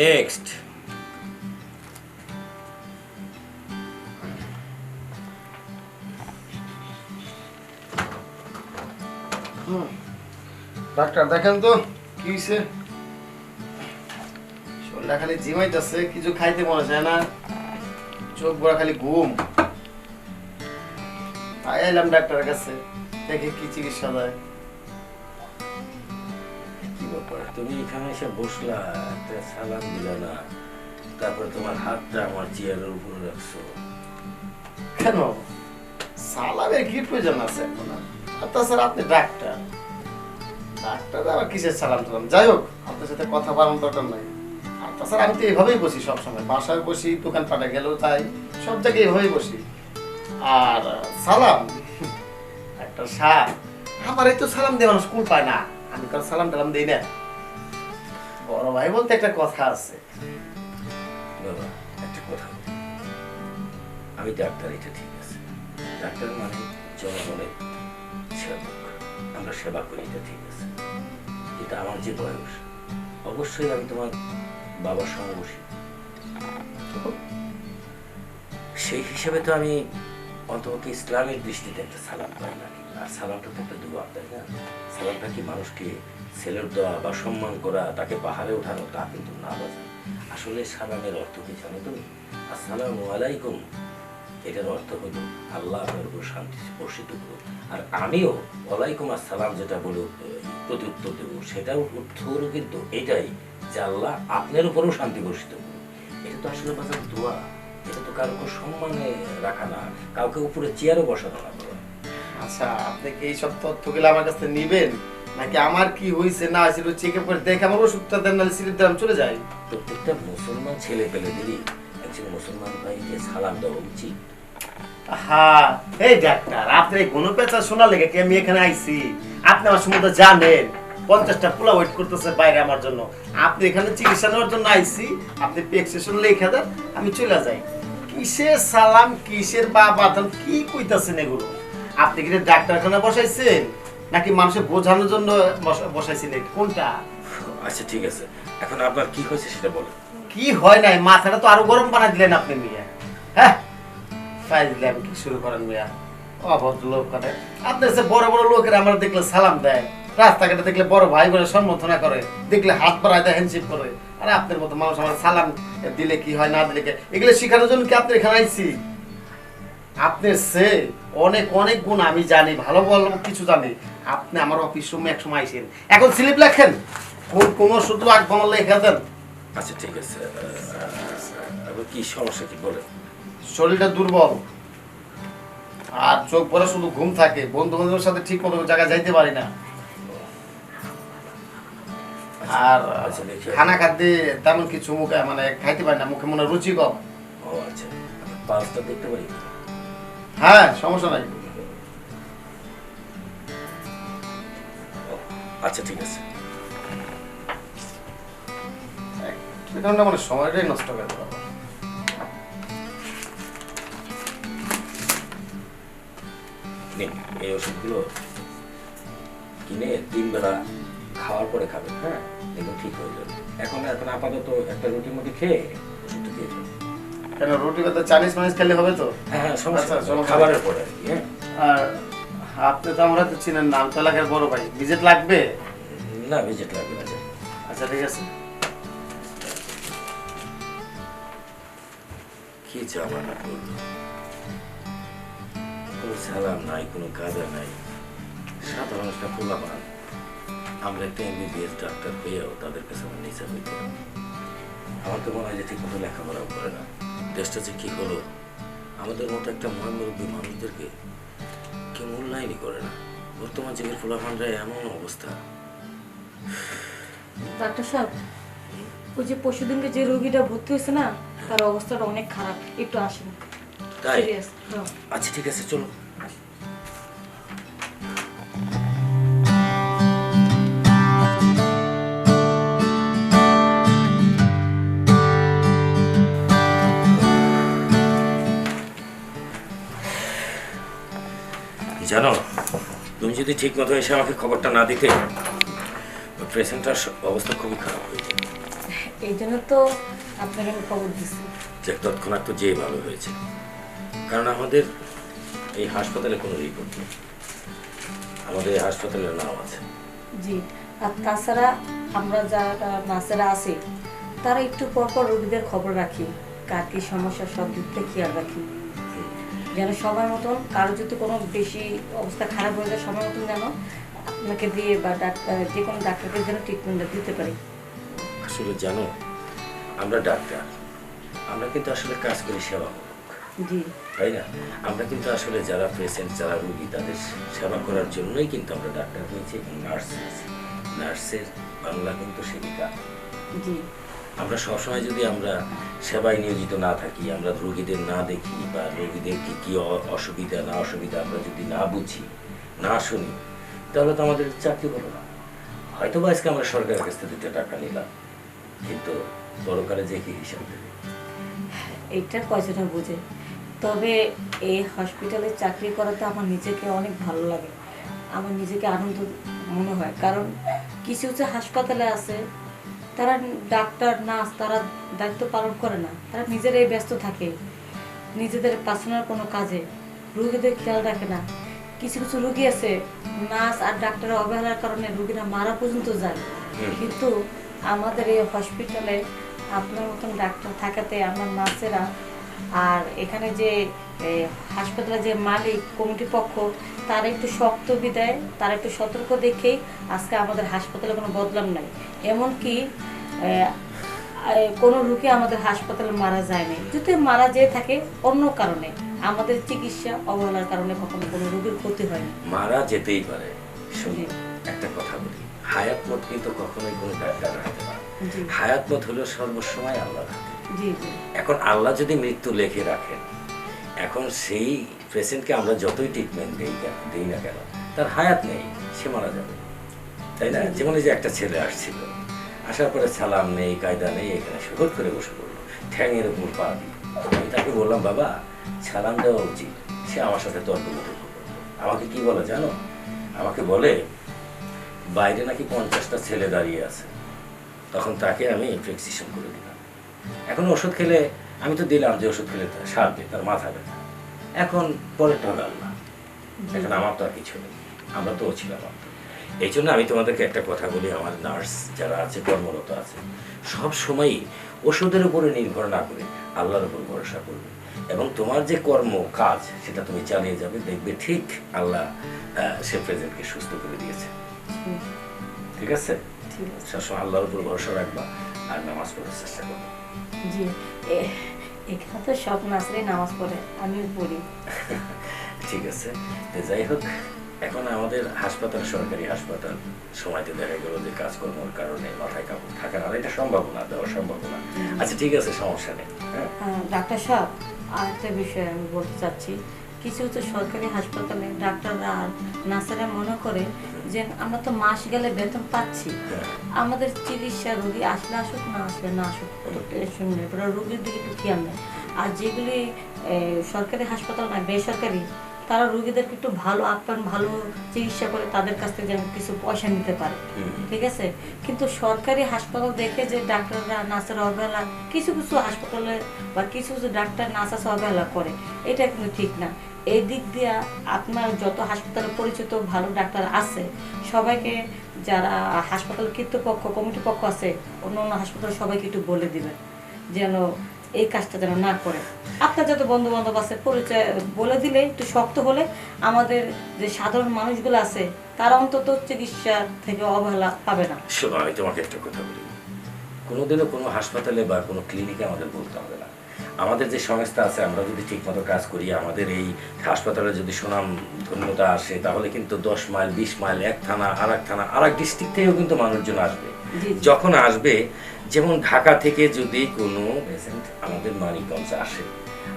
Next doctor দেখেন তো, কি হয়েছে শরীরটা খালি জিমাইতেছে, কিছু খাইতে মনে চায় না। চোখ বড় খালি ঘুম। তাই এলাম ডাক্তারের কাছে, দেখে কি চিকিৎসা দেয়। কি ব্যাপার তুমি এখানে এসে বসলা, একটা সালাম দিলা না, তারপর তোমার হাতটা আমার চেয়ারের উপরে রাখছো। কেন? সালামের কি প্রয়োজন আছে এখন? তাছাড়া আপনি ডাক্তার। ডাক্তার কিসের সালাম যাই হোক, আপনার সাথে কথা বাড়ানোর দরকার নাই। আর তাছাড়া আমি তো এইভাবেই বসি সবসময়। বাসায় বসি, দোকানপাটে গেলেও তাই, সব জায়গায় এইভাবেই বসি। আর সালাম, একটা সাপ। আমার এই তো সালাম দিয়ে মানুষ কুল পায় না। আমি কারও সালাম টালাম দিই না। বড় ভাই, বলতে একটা কথা আছে। বাবা, একটা কথা। আমি ডাক্তার, এটা ঠিক আছে। ডাক্তার মানে জনগণের সেবক। আমরা সেবা করি, এটা ঠিক আছে। কিন্তু আমার যে বয়স, অবশ্যই আমি তোমার বাবার সমবসী সেই হিসেবে তো আমি অন্তত ইসলামের দৃষ্টিতে একটা সালাম পাই না। আর সালামটা তো একটা দোয়া তাই না? সালামটা কি মানুষকে ছেলের দোয়া বা সম্মান করা, তাকে পাহাড়ে ওঠানো, তা কিন্তু না বাজায় আসলে সালামের অর্থ কি জানো তুমি? আসসালামু আলাইকুম। এটার অর্থ হলো আল্লাহ শান্তি বর্ষিত করুন। আর আমিও ওয়ালাইকুম আসসালাম যেটা বলে প্রত্যুত্তর দেবো, সেটাও অর্থ কিন্তু এটাই যে আল্লাহ আপনার উপরেও শান্তি বর্ষিত করুন। এটা তো আসলে বাজার দোয়া। এটা তো কারও সম্মানে রাখা না, কাউকে উপরে চেয়ারও বসানো না। আচ্ছা আপনি কি এইসব তথ্যগুলো আমার কাছে নিবেন? নাকি আমার কি হয়েছে না হয়েছিল চেক আপ করে দেখে আমার ওষুধটা দেন নাহলে সিলিপ দেন চলে যাই। প্রত্যেকটা মুসলমান ছেলে পেলেদেরই একজন মুসলমান ভাইকে সালাম দেওয়া উচিত হ্যাঁ এই ডাক্তার আপনি কোনো পেঁচা শোনা লেগে কি আমি এখানে আইছি? আপনি আমার সম্বন্ধে জানেন। পঞ্চাশটা পোলা ওয়েট করতেছে বাইরে আমার জন্য। আপনি এখানে চিকিৎসা নেওয়ার জন্য আইছি। আপনি প্রেসক্রিপশন লিখে দেন আমি চলে যাই। কিসের সালাম কিসের বা বাদাম কি কইতাছেন এগুলো? আপনি কি ডাক্তারখানা বসাইছেন? নাকি মানুষের বোঝানোর জন্য বসা- বসাইছেন এটা? কোনটা? আচ্ছা ঠিক আছে। এখন আপনার কি হয়েছে সেটা বলেন। কি হয় নাই? মাথাটা তো আরও গরম বানাই দিলেন আপনি মিয়া। হ্যাঁ? ফাইল দিলাম কি শুরু করেন মিয়া। অভদ্র লোক করে। আপনার সে বড় বড় লোকেরা আমরা দেখলে সালাম দেয়। রাস্তাঘাটে দেখলে বড় ভাই বলে সম্বোধনা করে। দেখলে হাত বাড়ায় দেয় হ্যান্ডশেক করে। আর আপনার মতো মানুষ আমার সালাম দিলে কি হয় না দিলে কি এগুলো শেখানোর জন্য কি আপনি এখানে আইছি? আপনার সে অনেক অনেক গুণ আমি জানি ভালো ভালো কিছু জানি। আপনি আমার অফিস রুমে এক সময় আইসেন এখন স্লিপ লেখেন। কোন কোন শুধু আগ বাংলা লেখা দেন। আচ্ছা ঠিক আছে। কি সমস্যা কি? বলেন। শরীরটা দুর্বল। আর চোখ পরে শুধু ঘুম থাকে। বন্ধু বান্ধবের সাথে ঠিক মতো জায়গায় যাইতে পারি না। আর আচ্ছা খানা খাদ্যে তেমন কিছু মুখে মানে খাইতে পারি না। মুখে মনে রুচি কম। ও আচ্ছা। পাঁচটা দেখতে পারি? হ্যাঁ সমস্যা নাই। আচ্ছা ঠিক আছে। সময়টাই নষ্ট দেবো নিন এই ওষুধগুলো কিনে তিন বেলা খাওয়ার পরে খাবেন হ্যাঁ? দেখুন ঠিক হয়ে যাবে। এখন এখন আপাতত একটা রুটি মুটি খেয়ে ওষুধটা দিয়ে দেবেন কেন রুটি কথা চাইনিজ মাইনিজ খেলে হবে তো? হ্যাঁ হ্যাঁ সমস্যা আচ্ছা, খাবারের পরে আর কি, হ্যাঁ। আর আপনি তো আমরা তো চিনেন নাম তো এলাকার বড় ভাই ভিজিট লাগবে না ভিজিট লাগবে না আচ্ছা ঠিক আছে কি জামানা করল কোনো সালাম নাই কোনো কাজা নাই সাধারণ একটা পোলা পান আমরা একটা এমবিবিএস ডাক্তার হয়েও তাদের কাছে আমার নিচে হইতে। আমার তো মনে হয় যে ঠিক মতো লেখাপড়াও করে না দেশটা যে কী হলো আমাদের মতো একটা মহামুরব্বী মানুষদেরকে কেউ মূল্যায়নই করে না। বর্তমান যুগের পোলাপানরা এমন অবস্থা। ডাক্তার সাহেব ওই যে পরশুদিনকে যে রোগীটা ভর্তি হয়েছে না তার অবস্থাটা অনেক খারাপ। একটু আসেন। তাই? আচ্ছা ঠিক আছে চলো জানো তুমি যদি ঠিক মতো এসে আমাকে খবরটা না দিতে পেশেন্টটার অবস্থা খুবই খারাপ হয়ে যেত এই জন্য তো আপনাকে আমি খবর দিচ্ছি যে তৎক্ষণাৎ তো যেয়ে ভালো হয়েছে। কারণ আমাদের এই হাসপাতালে কোনো রিপোর্ট নেই। আমাদের এই হাসপাতালের নাম আছে। জি আর তাছাড়া আমরা যারা নার্সেরা আছি তারা একটু পর পর রোগীদের খবর রাখি। কার কি সমস্যা সব দিক থেকে খেয়াল রাখি। যেন সময় মতন কারও যদি কোনো বেশি অবস্থা খারাপ হয়ে যায় সময় মতন যেন আপনাকে দিয়ে বা ডাক্তার যে কোনো ডাক্তারকে যেন ট্রিটমেন্টটা দিতে পারি। আসলে জানো আমরা ডাক্তার আমরা কিন্তু আসলে কাজ করি সেবামূলক জি। তাই না? আমরা কিন্তু আসলে যারা পেশেন্ট যারা রোগী তাদের সেবা করার জন্যই কিন্তু আমরা ডাক্তার হয়েছি এবং নার্স হয়েছি। নার্সের বাংলা কিন্তু সেবিকা। জি। আমরা সবসময় যদি আমরা সেবায় নিয়োজিত না থাকি, আমরা রোগীদের না দেখি বা রোগীদের কি কি অসুবিধা, না অসুবিধা আমরা যদি না বুঝি, না শুনি, তাহলে তো আমাদের চাকরি হলো না। হয়তো বা আজকে আমরা সরকারের কাছ থেকে টাকা নিলাম, কিন্তু পরকালে যে কি হিসাব দেবে? এইটা কয়জনে বোঝে? তবে এই হসপিটালে চাকরি করাতে আমার নিজেকে অনেক ভালো লাগে। আমার নিজেকে আনন্দ মনে হয়। কারণ কিছু কিছু হাসপাতালে আছে তারা ডাক্তার নার্স তারা দায়িত্ব পালন করে না। তারা নিজেরাই ব্যস্ত থাকে নিজেদের পার্সোনাল কোনো কাজে। রুগীদের খেয়াল রাখে না। কিছু কিছু রুগী আছে নার্স আর ডাক্তারের অবহেলার কারণে রুগীরা মারা পর্যন্ত যায়। কিন্তু আমাদের এই হসপিটালে আপনার মতন ডাক্তার থাকাতে আমার নার্সেরা আর এখানে যে হাসপাতালের যে মালিক কমিটি পক্ষ তারা একটু শক্ত বিদায় তারা একটু সতর্ক দেখেই আজকে আমাদের হাসপাতালে কোনো বদলাম নাই। এমনকি কোনো রুগী আমাদের হাসপাতালে মারা যায়নি। যদি মারা যেয়ে থাকে অন্য কারণে আমাদের চিকিৎসা অবহেলার কারণে কখনো কোনো রোগীর ক্ষতি হয়নি। মারা যেতেই পারে। শুনি একটা কথা বলি। হায়াত মত কিন্তু কখনোই কোনো ডাক্তার রাখতে পারে না। জি। হায়াত মত হলো সর্বসময় আল্লাহ জি। এখন আল্লাহ যদি মৃত্যু লেখে রাখেন এখন সেই পেশেন্টকে আমরা যতই ট্রিটমেন্ট দিই কেন দিই না কেন তার হায়াত নেই সে মারা যাবে। তাই না? যেমন যে একটা ছেলে আসছিল আসার পরে সালাম নেই কায়দা নেই এখানে সে হুট করে বসে পড়ল। ঠ্যাঙের উপর পা দিয়ে। আমি তাকে বললাম বাবা সালাম দেওয়া উচিত। সে আমার সাথে তর্ক। আমাকে কি বলে জানো? আমাকে বলে বাইরে নাকি পঞ্চাশটা ছেলে দাঁড়িয়ে আছে। তখন তাকে আমি প্রেসক্রিপশন করে দিলাম। এখন ওষুধ খেলে আমি তো দিলাম যে ওষুধ খেলে তার সারবে তার মাথা ব্যথা। এখন পরেরটা হবে আল্লাহ এখন আমার তো আর কিছু নেই। আমরা তো ছিলাম এই জন্য আমি তোমাদেরকে একটা কথা বলি আমার নার্স যারা আছে কর্মরত আছে সব সময়ই ওষুধের উপরে নির্ভর না করে আল্লাহর উপর ভরসা করবে। এবং তোমার যে কর্ম কাজ সেটা তুমি চালিয়ে যাবে দেখবে ঠিক আল্লাহ সে প্রেজেন্টকে সুস্থ করে দিয়েছে। ঠিক আছে? ঠিক আছে। সবসময় আল্লাহর উপর ভরসা রাখবা আর নামাজ পড়ার চেষ্টা করবে। জি এখানে তো সব নার্সারি নামাজ পড়ে আমিও পড়ি। ঠিক আছে। যাই হোক এখন আমাদের হাসপাতাল সরকারি হাসপাতাল সময়তে দেখা গেল যে কাজকর্মের কারণে মাথায় কাপড় থাকার আর এটা সম্ভব না দেওয়া সম্ভব না। আচ্ছা ঠিক আছে সমস্যা নেই হ্যাঁ? ডাক্তার সাহেব আরেকটা বিষয় আমি বলতে চাচ্ছি। কিছু কিছু সরকারি হাসপাতালে ডাক্তাররা আর নার্সাররা মনে করে যে আমরা তো মাস গেলে বেতন পাচ্ছি। হ্যাঁ। আমাদের চিকিৎসা রোগী আসলে আসুক না আসলে না আসুক টেনশন নেই ওরা রোগীর দিকে একটু খেয়াল নেয় আর যেগুলি সরকারি হাসপাতাল নয় বেসরকারি তারা রোগীদেরকে একটু ভালো আপ্যায়ন ভালো চিকিৎসা করে তাদের কাছ থেকে যেন কিছু পয়সা নিতে পারে। ঠিক আছে? কিন্তু সরকারি হাসপাতাল দেখে যে ডাক্তাররা নার্সের অবহেলা কিছু কিছু হাসপাতালে বা কিছু কিছু ডাক্তার নার্স আছে অবহেলা করে। এটা কিন্তু ঠিক না। এই দিক দিয়ে আপনার যত হাসপাতালে পরিচিত ভালো ডাক্তার আছে, সবাইকে যারা হাসপাতাল কর্তৃপক্ষ, কমিটি পক্ষ আছে, অন্য অন্য হাসপাতালে সবাইকে একটু বলে দিবেন, যেন এই কাজটা যেন না করে। আপনার যত বন্ধু বান্ধব আছে, পরিচয়, বলে দিলে, একটু শক্ত হলে আমাদের যে সাধারণ মানুষগুলো আছে, তারা অন্তত চিকিৎসা থেকে অবহেলা পাবে না। আমি তোমাকে একটা কথা বলি। কোনোদিনও কোনো হাসপাতালে বা কোনো ক্লিনিকে আমাদের বলতে হবে না। আমাদের যে সংস্থা আছে আমরা যদি ঠিকমতো কাজ করি আমাদের এই হাসপাতালে যদি সুনাম ধন্যতা আসে তাহলে কিন্তু দশ মাইল বিশ মাইল এক থানা আর এক থানা আর এক ডিস্ট্রিক্ট থেকেও কিন্তু মানুষজন আসবে। যখন আসবে যেমন ঢাকা থেকে যদি কোনো পেশেন্ট আমাদের মানিকগঞ্জ আসে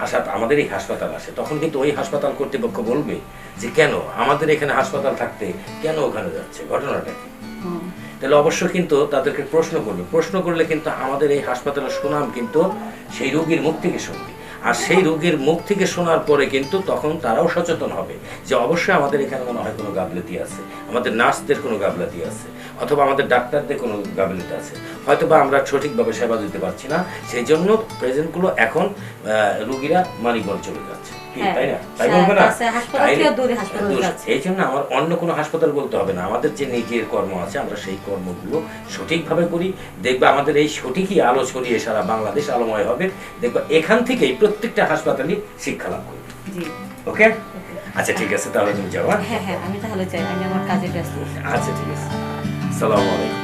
আসার আমাদের এই হাসপাতাল আসে তখন কিন্তু ওই হাসপাতাল কর্তৃপক্ষ বলবে যে কেন? আমাদের এখানে হাসপাতাল থাকতে কেন ওখানে যাচ্ছে? ঘটনাটা কি? তাহলে অবশ্যই কিন্তু তাদেরকে প্রশ্ন করবে প্রশ্ন করলে কিন্তু আমাদের এই হাসপাতালের সুনাম কিন্তু সেই রোগীর মুখ থেকে শুনবে আর সেই রোগীর মুখ থেকে শোনার পরে কিন্তু তখন তারাও সচেতন হবে যে অবশ্যই আমাদের এখানে মনে হয় কোনো গাফলতি আছে আমাদের নার্সদের কোনো গাফলতি আছে অথবা আমাদের ডাক্তারদের কোনো গাফিলতি আছে। হয়তো বা আমরা সঠিকভাবে সেবা দিতে পারছি না সেই জন্য প্রেজেন্টগুলো এখন রুগীরা মানিকগঞ্জ চলে যাচ্ছে। হ্যাঁ, তাই না? তাই বলবে না? কাছে হাসপাতাল তাইলে- থেকে দূরে হাসপাতালে দূরে। যাচ্ছে। এই জন্য আমার অন্য কোনো হাসপাতাল বলতে হবে না। আমাদের যে নিজের কর্ম আছে আমরা সেই কর্মগুলো সঠিকভাবে করি। দেখবে আমাদের এই সঠিকই আলো ছড়িয়ে সারা বাংলাদেশ আলোময় হবে। দেখবে এখান থেকেই প্রত্যেকটা হাসপাতালই শিক্ষা লাভ করবে। ওকে? আচ্ছা ঠিক আছে তাহলে তুমি যাও হ্যাঁ? হ্যাঁ হ্যাঁ আমি তাহলে চাই আমি আমার কাজে ব্যস্ত। আচ্ছা ঠিক আছে। সালামু আলাইকুম।